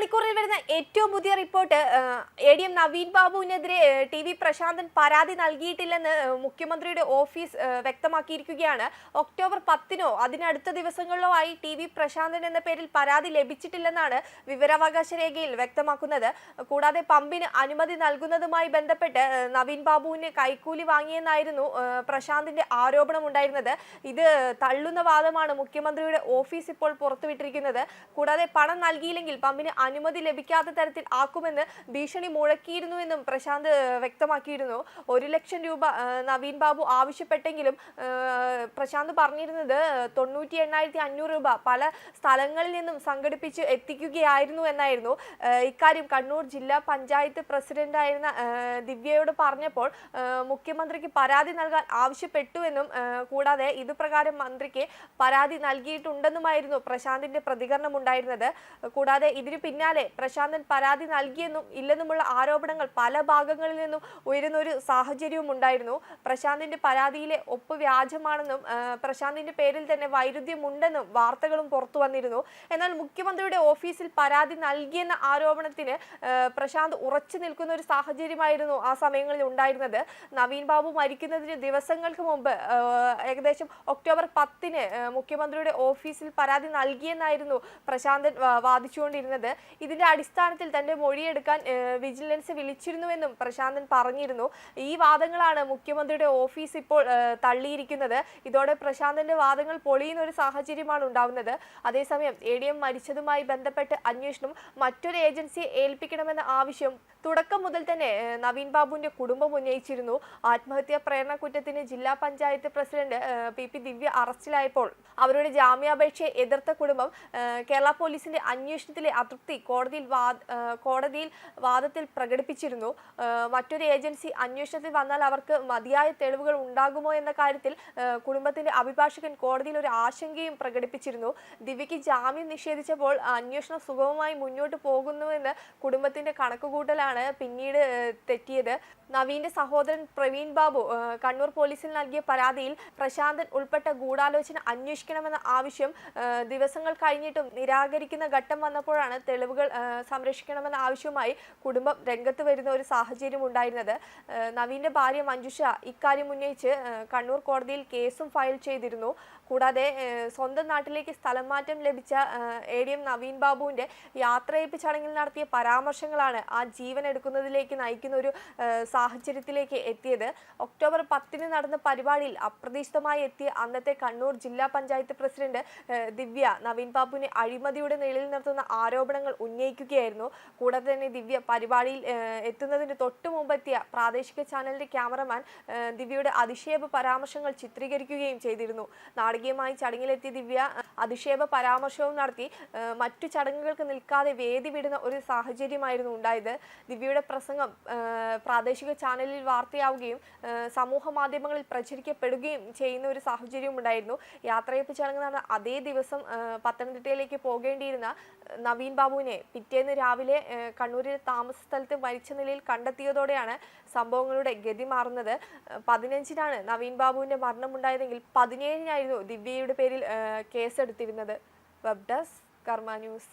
മണിക്കൂറിൽ വരുന്ന ഏറ്റവും പുതിയ report A D M Naveen ബാബുവിനെതിരെ T V Prasanthan പരാതി നൽകിയിട്ടില്ലെന്ന് മുഖ്യമന്ത്രിയുടെ ഓഫീസ് വ്യക്തമാക്കിയിരിക്കുകയാണ്. ഒക്ടോബർ പത്തിനോ അതിനടുത്ത ദിവസങ്ങളിലോ ആയി ടി വി പ്രശാന്തൻ എന്ന പേരിൽ പരാതി ലഭിച്ചിട്ടില്ലെന്നാണ് വിവരാവകാശ രേഖയിൽ വ്യക്തമാക്കുന്നത്. കൂടാതെ പമ്പിന് അനുമതി നൽകുന്നതുമായി ബന്ധപ്പെട്ട് നവീൻ ബാബുവിന് കൈക്കൂലി വാങ്ങിയെന്നായിരുന്നു പ്രശാന്തിന്റെ ആരോപണം ഉണ്ടായിരുന്നത് ഇത് തള്ളുന്ന വാദമാണ് മുഖ്യമന്ത്രിയുടെ ഓഫീസ് ഇപ്പോൾ പുറത്തുവിട്ടിരിക്കുന്നത്. കൂടാതെ പണം നൽകിയില്ലെങ്കിൽ പമ്പിന് അനുമതി ലഭിക്കാത്ത തരത്തിൽ ആക്കുമെന്ന് ഭീഷണി മുഴക്കിയിരുന്നുവെന്നും പ്രശാന്ത് വ്യക്തമാക്കിയിരുന്നു. ഒരു ലക്ഷം രൂപ നവീൻ ബാബു ആവശ്യപ്പെട്ടെങ്കിലും പ്രശാന്ത് പറഞ്ഞിരുന്നത് തൊണ്ണൂറ്റി എണ്ണായിരത്തി അഞ്ഞൂറ് രൂപ പല സ്ഥലങ്ങളിൽ നിന്നും സംഘടിപ്പിച്ച് എത്തിക്കുകയായിരുന്നു എന്നായിരുന്നു. ഇക്കാര്യം കണ്ണൂർ ജില്ലാ പഞ്ചായത്ത് പ്രസിഡന്റായിരുന്ന ദിവ്യയോട് പറഞ്ഞപ്പോൾ മുഖ്യമന്ത്രിക്ക് പരാതി നൽകാൻ ആവശ്യപ്പെട്ടുവെന്നും കൂടാതെ ഇതുപ്രകാരം മന്ത്രിക്ക് പരാതി നൽകിയിട്ടുണ്ടെന്നുമായിരുന്നു പ്രശാന്തിന്റെ പ്രതികരണം ഉണ്ടായിരുന്നത് കൂടാതെ ഇതിനു പിന്നാലെ പ്രശാന്തൻ പരാതി നൽകിയെന്നും ഇല്ലെന്നുമുള്ള ആരോപണങ്ങൾ പല ഭാഗങ്ങളിൽ നിന്നും ഉയരുന്ന ഒരു സാഹചര്യവും ഉണ്ടായിരുന്നു. പ്രശാന്തിന്റെ പരാതിയിലെ ഒപ്പ് വ്യാജമാണെന്നും പ്രശാന്തിന്റെ പേരിൽ തന്നെ വൈരുദ്ധ്യമുണ്ടെന്നും വാർത്തകളും പുറത്തു വന്നിരുന്നു. എന്നാൽ മുഖ്യമന്ത്രിയുടെ ഓഫീസിൽ പരാതി നൽകിയെന്ന ആരോപണത്തിന് പ്രശാന്ത് ഉറച്ചു നിൽക്കുന്ന ഒരു സാഹചര്യമായിരുന്നു ആ സമയങ്ങളിൽ ഉണ്ടായിരുന്നത്. നവീൻ ബാബു മരിക്കുന്നതിന് ദിവസങ്ങൾക്ക് മുമ്പ് ഏകദേശം ഒക്ടോബർ പത്തിന് മുഖ്യമന്ത്രിയുടെ ഓഫീസിൽ പരാതി നൽകിയെന്നായിരുന്നു പ്രശാന്തൻ വാദിച്ചുകൊണ്ടിരുന്നത്. ഇതിന്റെ അടിസ്ഥാനത്തിൽ തന്റെ മൊഴിയെടുക്കാൻ വിജിലൻസ് വിളിച്ചിരുന്നുവെന്നും പ്രശാന്തൻ പറഞ്ഞിരുന്നു. ഈ വാദങ്ങളാണ് മുഖ്യമന്ത്രിയുടെ ഓഫീസ് ഇപ്പോൾ തള്ളിയിരിക്കുന്നത്. ഇതോടെ പ്രശാന്തന്റെ വാദങ്ങൾ പൊളിയുന്ന ഒരു സാഹചര്യമാണ് ഉണ്ടാവുന്നത്. അതേസമയം എ ഡി എം മരിച്ചതുമായി ബന്ധപ്പെട്ട് അന്വേഷണം മറ്റൊരു ഏജൻസിയെ ഏൽപ്പിക്കണമെന്ന ആവശ്യം തുടക്കം മുതൽ തന്നെ നവീൻ ബാബുവിന്റെ കുടുംബം ഉന്നയിച്ചിരുന്നു. ആത്മഹത്യാ പ്രേരണ കുറ്റത്തിന് ജില്ലാ panchayat president P P Divya അറസ്റ്റിലായപ്പോൾ അവരുടെ ജാമ്യാപേക്ഷയെ എതിർത്ത കുടുംബം കേരള പോലീസിന്റെ അന്വേഷണത്തിലെ അതൃപ്തി കോടതിയിൽ കോടതിയിൽ വാദത്തിൽ പ്രകടിപ്പിച്ചിരുന്നു. മറ്റൊരു ഏജൻസി അന്വേഷണത്തിൽ വന്നാൽ അവർക്ക് മതിയായ തെളിവുകൾ ഉണ്ടാകുമോ എന്ന കാര്യത്തിൽ കുടുംബത്തിന്റെ അഭിഭാഷകൻ കോടതിയിൽ ഒരു ആശങ്കയും പ്രകടിപ്പിച്ചിരുന്നു. ദിവ്യയ്ക്ക് ജാമ്യം നിഷേധിച്ചപ്പോൾ അന്വേഷണം സുഗമമായി മുന്നോട്ട് പോകുന്നുവെന്ന് കുടുംബത്തിന്റെ കണക്കുകൂട്ടലാണ് പിന്നീട് തെറ്റിയത്. നവീന്റെ സഹോദരൻ പ്രവീൺ ബാബു കണ്ണൂർ പോലീസിൽ നൽകിയ പരാതിയിൽ പ്രശാന്തൻ ഉൾപ്പെട്ട ഗൂഢാലോചന അന്വേഷിക്കണമെന്ന ആവശ്യം ദിവസങ്ങൾ കഴിഞ്ഞിട്ടും നിരാകരിക്കുന്ന ഘട്ടം വന്നപ്പോഴാണ് തെളിവുകൾ സംരക്ഷിക്കണമെന്ന ആവശ്യവുമായി കുടുംബം രംഗത്ത് വരുന്ന ഒരു സാഹചര്യം ഉണ്ടായിരുന്നത്. നവീന്റെ ഭാര്യ മഞ്ജുഷ ഇക്കാര്യം ഉന്നയിച്ച് കണ്ണൂർ കോടതിയിൽ കേസും ഫയൽ ചെയ്തിരുന്നു. കൂടാതെ സ്വന്തം നാട്ടിലേക്ക് സ്ഥലം മാറ്റം ലഭിച്ച എ ഡി എം നവീൻ ബാബുവിന്റെ യാത്രയപ്പ് ചടങ്ങിൽ നടത്തിയ പരാമർശങ്ങളാണ് ആ ജീവൻ എടുക്കുന്നതിലേക്ക് നയിക്കുന്ന ഒരു സാഹചര്യത്തിലേക്ക് എത്തിയത്. ഒക്ടോബർ പത്തിന് നടന്ന പരിപാടിയിൽ അപ്രതീക്ഷിതമായി എത്തിയ അന്നത്തെ കണ്ണൂർ ജില്ലാ പഞ്ചായത്ത് പ്രസിഡന്റ് ദിവ്യ നവീൻ ബാബുവിനെ അഴിമതിയുടെ നിഴലിൽ നിർത്തുന്ന ആരോപണങ്ങൾ ഉന്നയിക്കുകയായിരുന്നു. കൂടാതെ തന്നെ ദിവ്യ പരിപാടിയിൽ എത്തുന്നതിന് തൊട്ടു മുമ്പെത്തിയ പ്രാദേശിക ചാനലിന്റെ ക്യാമറമാൻ ദിവ്യയുടെ അധിക്ഷേപ പരാമർശങ്ങൾ ചിത്രീകരിക്കുകയും ചെയ്തിരുന്നു. നാടകീയമായി ചടങ്ങിലെത്തിയ ദിവ്യ അധിക്ഷേപ പരാമർശവും നടത്തി. മറ്റു ചടങ്ങുകൾക്ക് നിൽക്കാതെ വേദി വിടുന്ന ഒരു സാഹചര്യമായിരുന്നു ഉണ്ടായത്. ദിവ്യയുടെ പ്രസംഗം പ്രാദേശിക ചാനലിൽ വാർത്തയാവുകയും സമൂഹ മാധ്യമങ്ങളിൽ പ്രചരിക്കപ്പെടുകയും ചെയ്യുന്ന ഒരു സാഹചര്യവും ഉണ്ടായിരുന്നു. യാത്രയപ്പ് ചടങ്ങ് നടന്ന അതേ ദിവസം പത്തനംതിട്ടയിലേക്ക് പോകേണ്ടിയിരുന്ന നവീൻ ബാബുവിനെ പിറ്റേന്ന് രാവിലെ കണ്ണൂരിലെ താമസ സ്ഥലത്ത് മരിച്ച നിലയിൽ കണ്ടെത്തിയതോടെയാണ് സംഭവങ്ങളുടെ ഗതി മാറുന്നത്. പതിനഞ്ചിനാണ് നവീൻ ബാബുവിന്റെ മരണമുണ്ടായതെങ്കിൽ പതിനേഴിനായിരുന്നു ദിവ്യയുടെ പേരിൽ കേസെടുത്തിരുന്നത്. Web desk Karma news.